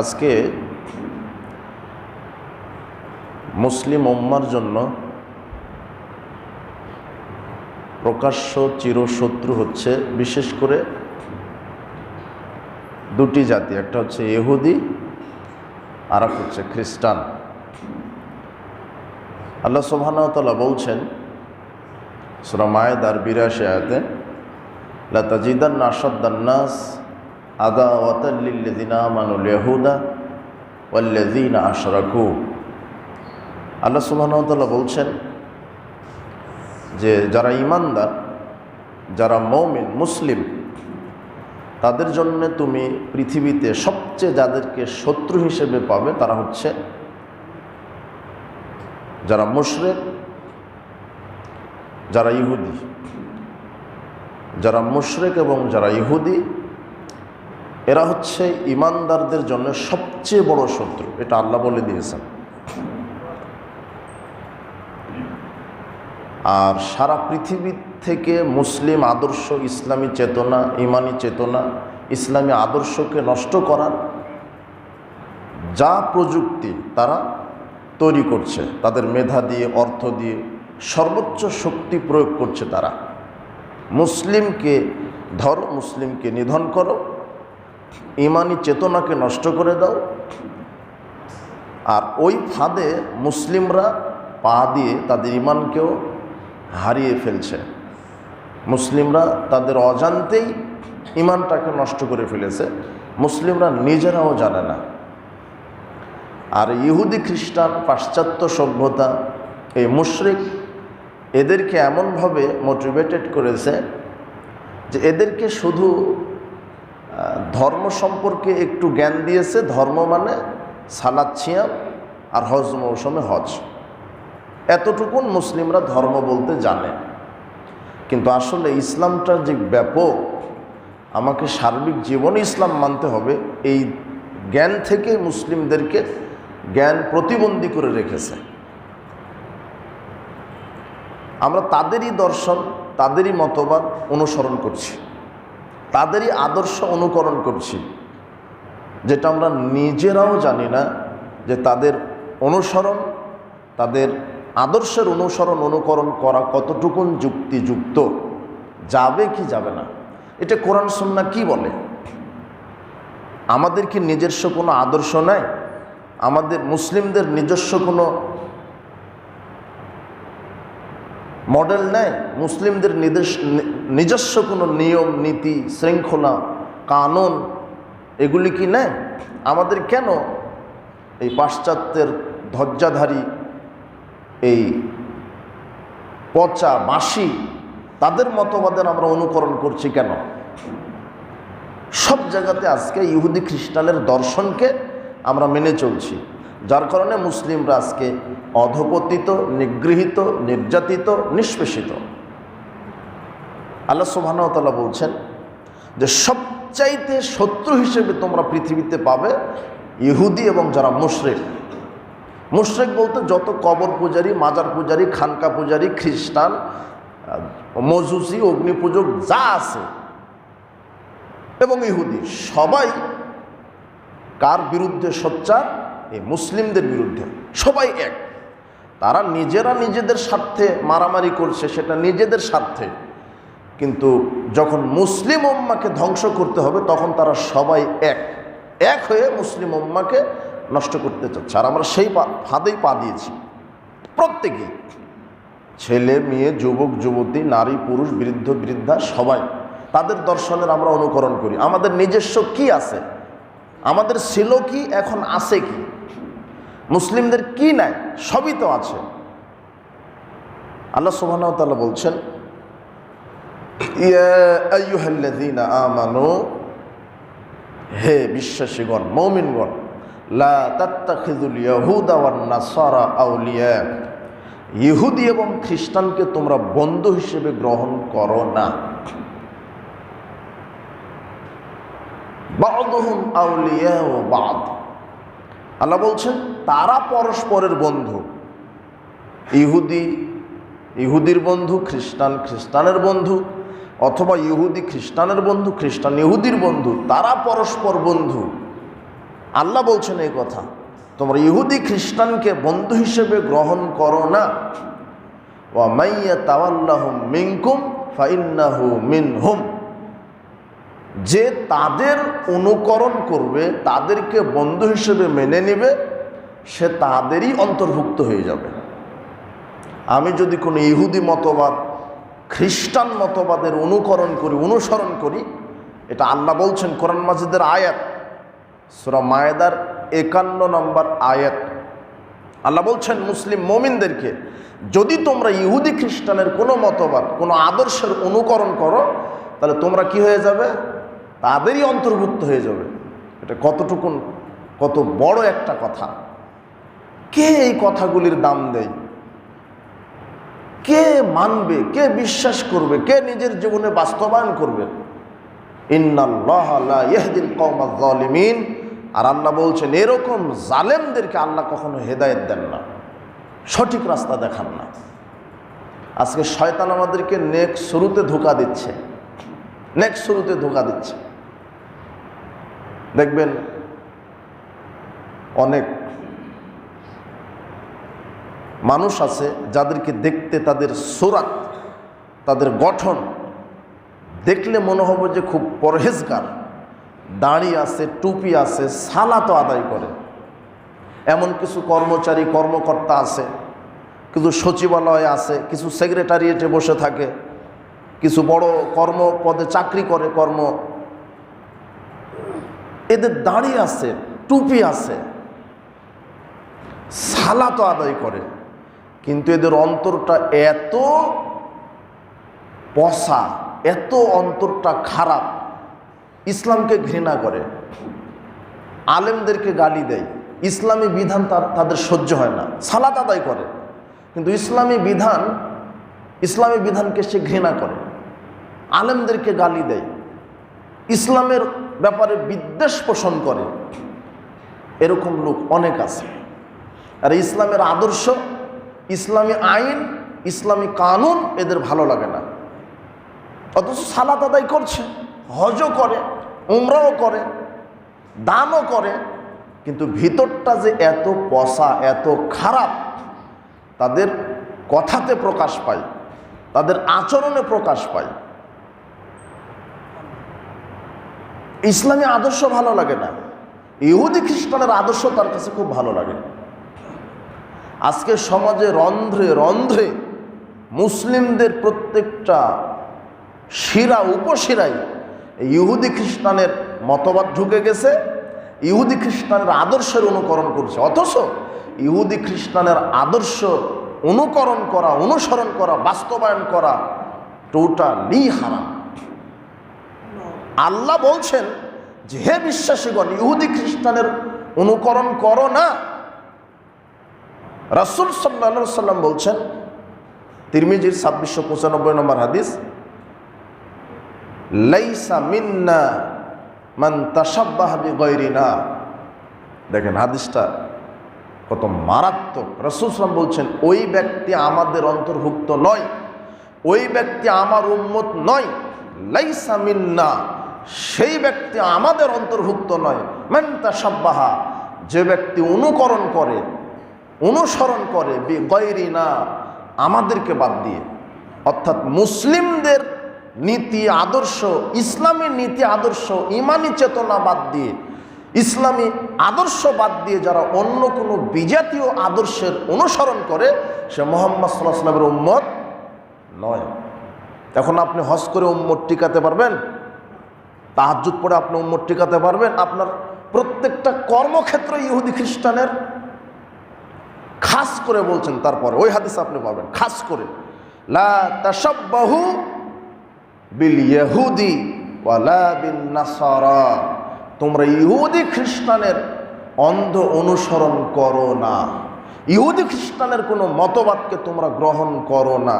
আজকে মুসলিম উম্মার জন্য প্রকাশ্য চিরশত্রু হচ্ছে, বিশেষ করে দুটি জাতি, একটা হচ্ছে ইহুদি আর এক হচ্ছে খ্রিস্টান। আল্লাহ সুবহানাহু বলছেন, সুরা মায়েদার বিরাশি আয়াতে লতাজিদান আসাদ্দান্নাস আশরাকু। আল্লাহ ওয়া বলছেন যে, যারা ইমানদার যারা মৌমিন, মুসলিম, তাদের জন্য তুমি পৃথিবীতে সবচেয়ে যাদেরকে শত্রু হিসেবে পাবে তারা হচ্ছে যারা মুশরেক, যারা ইহুদি। যারা মুশরেক এবং যারা ইহুদি এরা হচ্ছে ইমানদারদের জন্য সবচেয়ে বড় শত্রু। এটা আল্লাহ বলে দিয়েছেন। আর সারা পৃথিবী থেকে মুসলিম আদর্শ, ইসলামী চেতনা, ইমানি চেতনা, ইসলামী আদর্শকে নষ্ট করার যা প্রযুক্তি তারা তৈরি করছে, তাদের মেধা দিয়ে, অর্থ দিয়ে, সর্বোচ্চ শক্তি প্রয়োগ করছে তারা। মুসলিমকে ধরো, মুসলিমকে নিধন করো ইমানি চেতনাকে নষ্ট করে দাও। আর ওই ফাঁদে মুসলিমরা পা দিয়ে তাদের ইমানকেও হারিয়ে ফেলছে। মুসলিমরা তাদের অজান্তেই ইমানটাকে নষ্ট করে ফেলেছে। মুসলিমরা নিজেরাও জানে না। আর ইহুদি খ্রিস্টান পাশ্চাত্য সভ্যতা, এই মুশরিক এদেরকে এমনভাবে মোটিভেটেড করেছে যে এদেরকে শুধু ধর্ম সম্পর্কে একটু জ্ঞান দিয়েছে, ধর্ম মানে সালাদ ছিয়াম আর হজ মৌসুমে হজ এতটুকুন মুসলিমরা ধর্ম বলতে জানে। কিন্তু আসলে ইসলামটার যে ব্যাপক, আমাকে সার্বিক জীবনে ইসলাম মানতে হবে, এই জ্ঞান থেকে মুসলিমদেরকে জ্ঞান প্রতিবন্ধী করে রেখেছে। আমরা তাদেরই দর্শন, তাদেরই মতবাদ অনুসরণ করছি। তাদেরই আদর্শ অনুকরণ করছি। যেটা আমরা নিজেরাও জানি না যে তাদের অনুসরণ, তাদের আদর্শের অনুসরণ, অনুকরণ করা কতটুকুন যুক্তিযুক্ত, যাবে কি যাবে না? এটা কোরআন, সন্না কি বলে? আমাদের কি নিজস্ব কোনো আদর্শ নাই? আমাদের মুসলিমদের নিজস্ব কোনো মডেল নেয় মুসলিমদের নিজস্ব কোনো নিয়ম, নীতি, শৃঙ্খলা, কানুন, এগুলি কি নেয় আমাদের কেন এই পাশ্চাত্যের ধ্বজাধারী এই পচা বাসি তাদের মতবাদের আমরা অনুকরণ করছি কেন? সব জায়গাতে আজকে ইহুদি খ্রিস্টানের দর্শনকে আমরা মেনে চলছি। যার কারণে মুসলিমরা আজকে অধপতিত, নিগৃহীত, নির্যাতিত, নিষ্পেষিত। আল্লাহ সুবাহতাল্লাহ বলছেন যে সবচাইতে শত্রু হিসেবে তোমরা পৃথিবীতে পাবে ইহুদি এবং যারা মুশরেক। মুশরেক বলতে যত কবর পূজারী, মাজার পূজারি, খানকা পূজারী, খ্রিস্টান, মজুসি, অগ্নিপূজক, যা আছে এবং ইহুদি, সবাই কার বিরুদ্ধে সোচ্চার? এই মুসলিমদের বিরুদ্ধে। সবাই এক। তারা নিজেরা নিজেদের স্বার্থে মারামারি করছে, সেটা নিজেদের স্বার্থে। কিন্তু যখন মুসলিম উম্মাকে ধ্বংস করতে হবে, তখন তারা সবাই এক। এক হয়ে মুসলিম উম্মাকে নষ্ট করতে চাচ্ছে। আর আমরা সেই ফাঁদেই পা দিয়েছি। প্রত্যেকেই। ছেলে, মেয়ে, যুবক, যুবতী, নারী, পুরুষ, বৃদ্ধ, বৃদ্ধা, সবাই। তাদের দর্শনের আমরা অনুকরণ করি। আমাদের নিজস্ব কি আছে? আমাদের ছিল কি, এখন আছে কি? মুসলিমদের কি নাই? সবই তো আছে। আল্লাহ সুবাহতাল্লাহ বলছেন আমানু, হে বিশ্বাসীগণ, মৌমিনগণ, লা তাত্তাখিদুল ইয়াহুদা ওয়ান নাসারা আউলিয়া। ইহুদি এবং খ্রিস্টানকে তোমরা বন্ধু হিসেবে গ্রহণ করো না। আউলিয়া ও বাদ। আল্লাহ বলছেন, তারা পরস্পরের বন্ধু। ইহুদি, ইহুদির বন্ধু, খ্রিস্টান, খ্রিস্টানের বন্ধু। অথবা ইহুদি খ্রিস্টানের বন্ধু, খ্রিস্টান ইহুদির বন্ধু, তারা পরস্পর বন্ধু। আল্লাহ বলছেন এই কথা, তোমরা ইহুদি খ্রিস্টানকে বন্ধু হিসেবে গ্রহণ করো না। ওয়া মাইয়া তাওয়াল্লাহুম মিনকুম ফাইন্নাহু মিনহুম। যে তাদের অনুকরণ করবে, তাদেরকে বন্ধু হিসেবে মেনে নেবে, সে তাদেরই অন্তর্ভুক্ত হয়ে যাবে। আমি যদি কোনো ইহুদি মতবাদ খ্রিস্টান মতবাদের অনুকরণ করি, অনুসরণ করি, এটা আল্লাহ বলছেন কোরআন মাজিদের আয়াত, সুরা মায়েদার একান্ন নম্বর আয়াত। আল্লাহ বলছেন, মুসলিম মমিনদেরকে, যদি তোমরা ইহুদি খ্রিস্টানের কোনো মতবাদ, কোনো আদর্শের অনুকরণ করো, তাহলে তোমরা কি হয়ে যাবে? তাদেরই অন্তর্ভুক্ত হয়ে যাবে। এটা কতটুকুন, কত বড় একটা কথা। কে এই কথাগুলির দাম দেয়? কে মানবে, কে বিশ্বাস করবে, কে নিজের জীবনে বাস্তবায়ন করবে? ইন্নাল্লাহদিন কৌমিন আর আল্লাহ বলছেন, এরকম জালেমদেরকে আল্লাহ কখনো হেদায়েত দেন না, সঠিক রাস্তা দেখান না। আজকে শয়তান আমাদেরকে নেক শুরুতে ধোকা দিচ্ছে, নেক শুরুতে ধোকা দিচ্ছে। দেখবেন অনেক মানুষ আছে যাদেরকে দেখতে তাদের সোরাত, তাদের গঠন দেখলে মনে হবে যে খুব পরহেজগার। দাড়ি আছে, টুপি আছে, সালাতো আদায় করে। এমন কিছু কর্মচারী, কর্মকর্তা আছে, কিছু সচিবালয় আছে, কিছু সেক্রেটারিয়েটে বসে থাকে, কিছু বড় কর্মপদে চাকরি করে, কর্ম। এদের দাড়ি আছে, টুপি আছে, সালাতো আদায় করে। কিন্তু এদের অন্তরটা এত পশা এত অন্তরটা খারাপ, ইসলামকে ঘৃণা করে, আলেমদেরকে গালি দেয়। ইসলামী বিধান তার, তাদের সহ্য হয় না, সালাত আদায় করে। কিন্তু ইসলামী বিধান, ইসলামী বিধানকে সে ঘৃণা করে, আলেমদেরকে গালি দেয়। ইসলামের ব্যাপারে বিদ্বেষ পোষণ করে। এরকম লোক অনেক আছে। আর ইসলামের আদর্শ ইসলামী আইন, ইসলামী কানুন এদের ভালো লাগে না। অথচ সালাত আদায় করছে, হজও করে, উমরাও করে, দানও করে, কিন্তু ভিতরটা যে এত পশা এত খারাপ, তাদের কথাতে প্রকাশ পায়, তাদের আচরণে প্রকাশ পায়। ইসলামী আদর্শ ভালো লাগে না। ইহুদি খ্রিস্টানের আদর্শ তার কাছে খুব ভালো লাগে। আজকে সমাজে রন্ধ্রে রন্ধ্রে মুসলিমদের প্রত্যেকটা শিরা উপশিরাই ইহুদি খ্রিস্টানের মতবাদ ঢুকে গেছে, ইহুদি খ্রিস্টানের আদর্শের অনুকরণ করছে। অথচ ইহুদি খ্রিস্টানের আদর্শ অনুকরণ করা, অনুসরণ করা, বাস্তবায়ন করা টোটালি হারাম। আল্লাহ বলছেন যে, হে বিশ্বাসীগণ, ইহুদি খ্রিস্টানের অনুকরণ করো না রাসুল সাল্লা সাল্লাম বলছেন, তিরমিজির ছাব্বিশশো পঁচানব্বই নম্বর হাদিস, লাইসা মিন্না মান তাসাব্বাহাবি গৈরিনা দেখেন হাদিসটা কত মারাত্মক। রসুল সালাম বলছেন, ওই ব্যক্তি আমাদের অন্তর্ভুক্ত নয়, ওই ব্যক্তি আমার উম্মত নয়। লাইসা মিন্না, সেই ব্যক্তি আমাদের অন্তর্ভুক্ত নয়। মান তাসাব্বাহা যে ব্যক্তি অনুকরণ করে অনুসরণ করে বি গৈরিনা আমাদেরকে বাদ দিয়ে। অর্থাৎ মুসলিমদের নীতি আদর্শ, ইসলামী নীতি আদর্শ, ইমানি চেতনা বাদ দিয়ে, ইসলামী আদর্শ বাদ দিয়ে যারা অন্য কোনো বিজাতীয় আদর্শের অনুসরণ করে, সে মোহাম্মদ সাল্লাহ সাল্লামের উম্মত নয়। এখন আপনি হজ করে উম্মত টিকাতে পারবেন? তাহাজুদ পরে আপনি উম্মত টিকাতে পারবেন? আপনার প্রত্যেকটা কর্মক্ষেত্র ইহুদি খ্রিস্টানের খাস করে বলছেন, তারপর ওই হাদিস আপনি পাবেন, খাস করে। লা বিল ইহুদি তোমরা ইহুদি খ্রিস্টানের অন্ধ অনুসরণ করো না। ইহুদি খ্রিস্টানের কোনো মতবাদকে তোমরা গ্রহণ করো না।